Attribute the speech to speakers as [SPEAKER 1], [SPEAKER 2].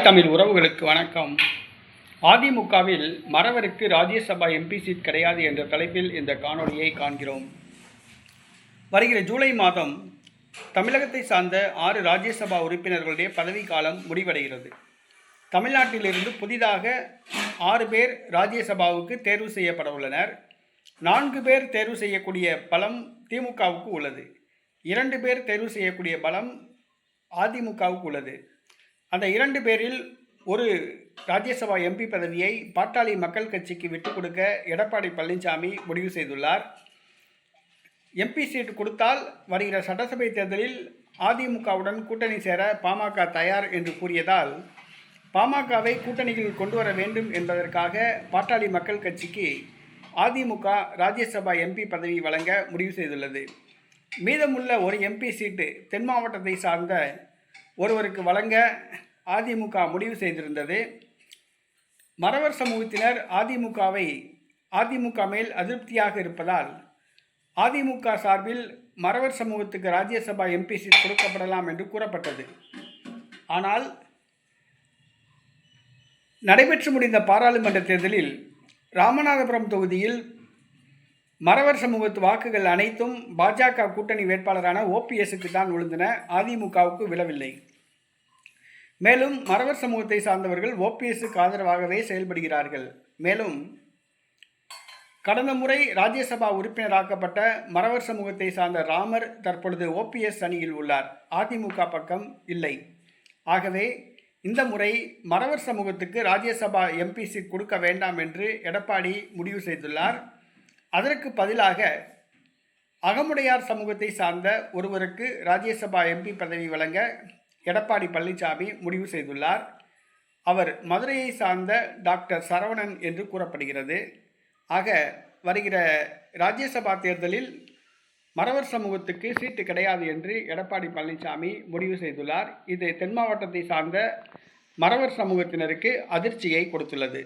[SPEAKER 1] தாய் தமிழ் உறவுகளுக்கு வணக்கம். அதிமுகவில் மறவருக்கு ராஜ்யசபா எம்பி சீட் கிடையாது என்ற தலைப்பில் இந்த காணொலியை காண்கிறோம். வருகிற ஜூலை மாதம் தமிழகத்தை சார்ந்த ஆறு ராஜ்யசபா உறுப்பினர்களுடைய பதவிக்காலம் காலம் முடிவடைகிறது. தமிழ்நாட்டிலிருந்து புதிதாக ஆறு பேர் ராஜ்யசபாவுக்கு தேர்வு செய்யப்பட உள்ளனர். நான்கு பேர் தேர்வு செய்யக்கூடிய பலம் திமுகவுக்கு உள்ளது. இரண்டு பேர் தேர்வு செய்யக்கூடிய பலம் அதிமுகவுக்கு உள்ளது. அந்த இரண்டு பேரில் ஒரு ராஜ்யசபா எம்பி பதவியை பாட்டாளி மக்கள் கட்சிக்கு விட்டுக் கொடுக்க எடப்பாடி பழனிசாமி முடிவு செய்துள்ளார். எம்பி சீட்டு கொடுத்தால் வருகிற சட்டசபை தேர்தலில் அதிமுகவுடன் கூட்டணி சேர பாமக தயார் என்று கூறியதால் பாமகவை கூட்டணியில் கொண்டு வர வேண்டும் என்பதற்காக பாட்டாளி மக்கள் கட்சிக்கு அதிமுக ராஜ்யசபா எம்பி பதவி வழங்க முடிவு செய்துள்ளது. மீதமுள்ள ஒரு எம்பி சீட்டு தென் மாவட்டத்தை சார்ந்த ஒருவருக்கு வழங்க அதிமுக முடிவு செய்திருந்தது. மறவர் சமூகத்தினர் அதிமுகவை அதிமுக மேல் அதிருப்தியாக இருப்பதால் அதிமுக சார்பில் மறவர் சமூகத்துக்கு ராஜ்யசபா எம்பி சீட் கொடுக்கப்படலாம் என்று கூறப்பட்டது. ஆனால் நடைபெற்று முடிந்த பாராளுமன்ற தேர்தலில் ராமநாதபுரம் தொகுதியில் மறவர் சமூகத்து வாக்குகள் அனைத்தும் பாஜக கூட்டணி வேட்பாளரான ஓபிஎஸ்க்கு தான் விழுந்தன. அதிமுகவுக்கு விழவில்லை. மேலும் மறவர் சமூகத்தை சார்ந்தவர்கள் ஓபிஎஸ்க்கு ஆதரவாகவே செயல்படுகிறார்கள். மேலும் கடந்த முறை ராஜ்யசபா உறுப்பினராக்கப்பட்ட மறவர் சமூகத்தை சார்ந்த ராமர் தற்பொழுது ஓபிஎஸ் அணியில் உள்ளார். அதிமுக பக்கம் இல்லை. ஆகவே இந்த முறை மறவர் சமூகத்துக்கு ராஜ்யசபா எம்பி சீட் கொடுக்க வேண்டாம் என்று எடப்பாடி முடிவு செய்துள்ளார். அதற்கு பதிலாக அகமுடையார் சமூகத்தை சார்ந்த ஒருவருக்கு ராஜ்யசபா எம்பி பதவி வழங்க எடப்பாடி பழனிசாமி முடிவு செய்துள்ளார். அவர் மதுரையை சார்ந்த டாக்டர் சரவணன் என்று கூறப்படுகிறது. ஆக வருகிற ராஜ்யசபா தேர்தலில் மறவர் சமூகத்துக்கு சீட்டு கிடையாது என்று எடப்பாடி பழனிசாமி முடிவு செய்துள்ளார். இது தென் மாவட்டத்தை சார்ந்த மறவர் சமூகத்தினருக்கு அதிர்ச்சியை கொடுத்துள்ளது.